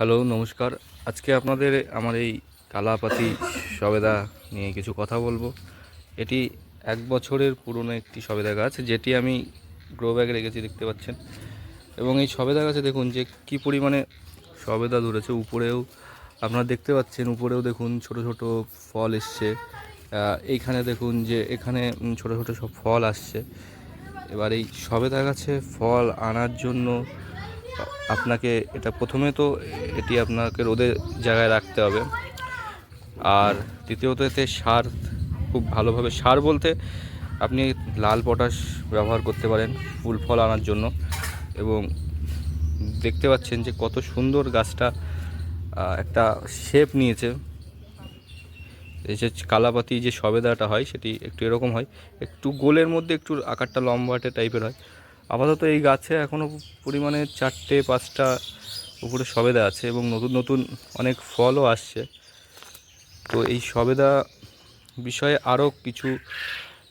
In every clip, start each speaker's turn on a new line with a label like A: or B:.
A: Hello, নমস্কার। আজকে আপনাদের আমার এই কালাপাতি সবেদা নিয়ে কিছু কথা বলব। এটি এক বছরের পুরনো একটি সবেদা গাছ, যেটি আমি গ্রো ব্যাগে রেখেছি, দেখতে পাচ্ছেন। এবং এই সবেদা গাছে দেখুন যে কি পরিমাণে সবেদা ধরেছে। উপরেও আপনারা দেখতে পাচ্ছেন, উপরেও দেখুন ছোট ছোট ফল এসছে। এইখানে দেখুন যে এখানে ছোট ছোট সব ফল আসছে। এবার এই সবেদা গাছে ফল আনার জন্য আপনাকে এটা প্রথমে তো এটি আপনাকে রোদের জায়গায় রাখতে হবে। আর দ্বিতীয়ত এতে সার, খুব ভালোভাবে সার বলতে আপনি লাল পটাশ ব্যবহার করতে পারেন ফুল ফল আনার জন্য। এবং দেখতে পাচ্ছেন যে কত সুন্দর গাছটা একটা শেপ নিয়েছে। এই যে কালাপাতি যে সবেদাটা হয়, সেটি একটু এরকম হয়। একটু গোলের মধ্যে একটু আকারটা লম্বাটে টাইপের হয়। আপাতত এই গাছে এখনও পরিমাণে চারটে, পাঁচটা উপরে সবেদা আছে এবং নতুন নতুন অনেক ফলও আসছে। তো এই সবেদা বিষয়ে আরও কিছু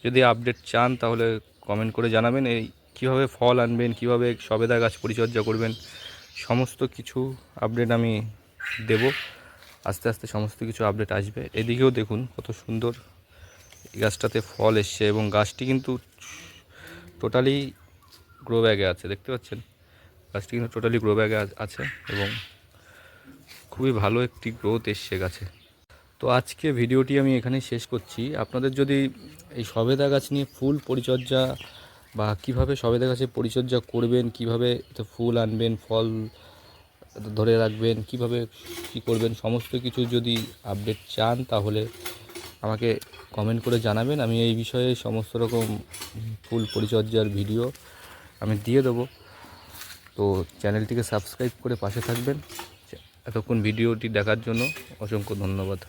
A: যদি আপডেট চান তাহলে কমেন্ট করে জানাবেন। এই কীভাবে ফল আনবেন, কীভাবে সবেদা গাছ পরিচর্যা করবেন, সমস্ত কিছু আপডেট আমি দেব। আস্তে আস্তে সমস্ত কিছু আপডেট আসবে। এদিকেও দেখুন কত সুন্দর এই গাছটাতে ফল এসছে এবং গাছটি কিন্তু টোটালি গ্রো ব্যাগে আছে, দেখতে পাচ্ছেন? গাছটি কিন্তু টোটালি গ্রো ব্যাগে আছে এবং খুবই ভালো একটি গ্রোথ এসছে গাছে। তো আজকে ভিডিওটি আমি এখানেই শেষ করছি। আপনাদের যদি এই সবেদা গাছ নিয়ে ফুল পরিচর্যা বা কীভাবে সবেদা গাছের পরিচর্যা করবেন, কীভাবে ফুল আনবেন, ফল ধরে রাখবেন, কীভাবে কি করবেন, সমস্ত কিছু যদি আপডেট চান তাহলে আমাকে কমেন্ট করে জানাবেন। আমি এই বিষয়ে সমস্ত রকম ফুল পরিচর্যার ভিডিও আমি দিয়ে দেবো। তো চ্যানেলটিকে সাবস্ক্রাইব করে পাশে থাকবেন। এতক্ষণ ভিডিওটি দেখার জন্য অসংখ্য ধন্যবাদ।